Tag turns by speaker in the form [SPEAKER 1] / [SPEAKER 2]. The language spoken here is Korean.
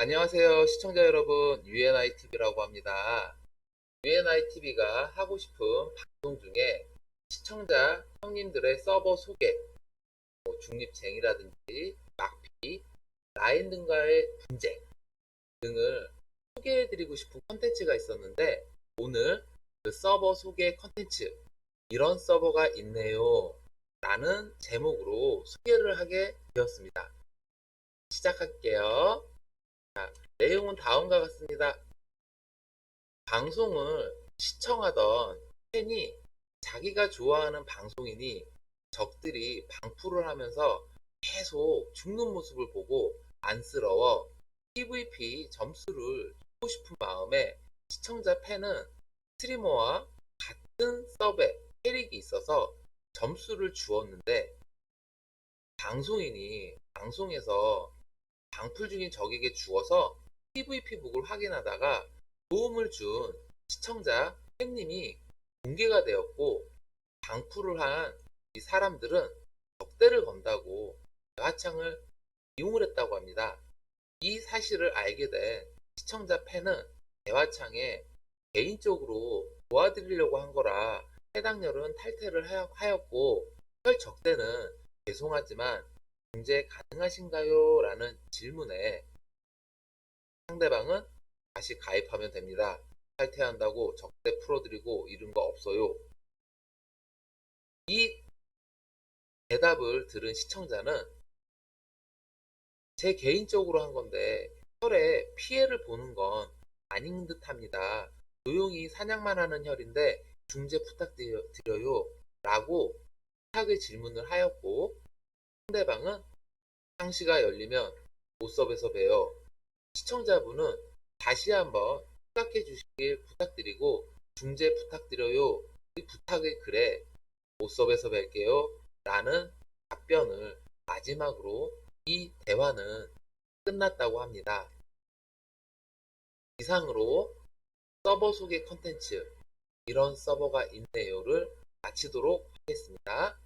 [SPEAKER 1] 안녕하세요 시청자 여러분 UNITV라고 합니다. UNITV가 하고 싶은 방송 중에 시청자 형님들의 서버 소개, 뭐 중립쟁이라든지 막피, 라인 등과의 분쟁 등을 소개해드리고 싶은 컨텐츠가 있었는데 오늘 그 서버 소개 컨텐츠 이런 서버가 있네요 라는 제목으로 소개를 하게 되었습니다. 시작할게요. 자, 내용은 다음과 같습니다. 방송을 시청하던 팬이 자기가 좋아하는 방송인이 적들이 방풀을 하면서 계속 죽는 모습을 보고 안쓰러워 PVP 점수를 주고 싶은 마음에 시청자 팬은 스트리머와 같은 서버에 캐릭이 있어서 점수를 주었는데 방송인이 방송에서 방풀 중인 적에게 주어서 PVP 북을 확인하다가 도움을 준 시청자 팬님이 공개가 되었고 방풀을 한 이 사람들은 적대를 건다고 대화창을 이용을 했다고 합니다. 이 사실을 알게 된 시청자 팬은 대화창에 개인적으로 도와드리려고 한 거라 해당렬은 탈퇴를 하여- 하였고 혈 적대는 죄송하지만 중재 가능하신가요? 라는 질문에 상대방은 다시 가입하면 됩니다. 탈퇴한다고 적대 풀어드리고 이런 거 없어요. 이 대답을 들은 시청자는 제 개인적으로 한 건데 혈에 피해를 보는 건 아닌 듯 합니다. 조용히 사냥만 하는 혈인데 중재 부탁드려요. 라고 부탁의 질문을 하였고 상대방은 상시가 열리면 모섭에서 봬요. 시청자분은 다시 한번 생각해 주시길 부탁드리고 중재 부탁드려요. 이 부탁의 글에 모섭에서 뵐게요. 라는 답변을 마지막으로 이 대화는 끝났다고 합니다. 이상으로 서버 소개 컨텐츠 이런 서버가 있네요를 마치도록 하겠습니다.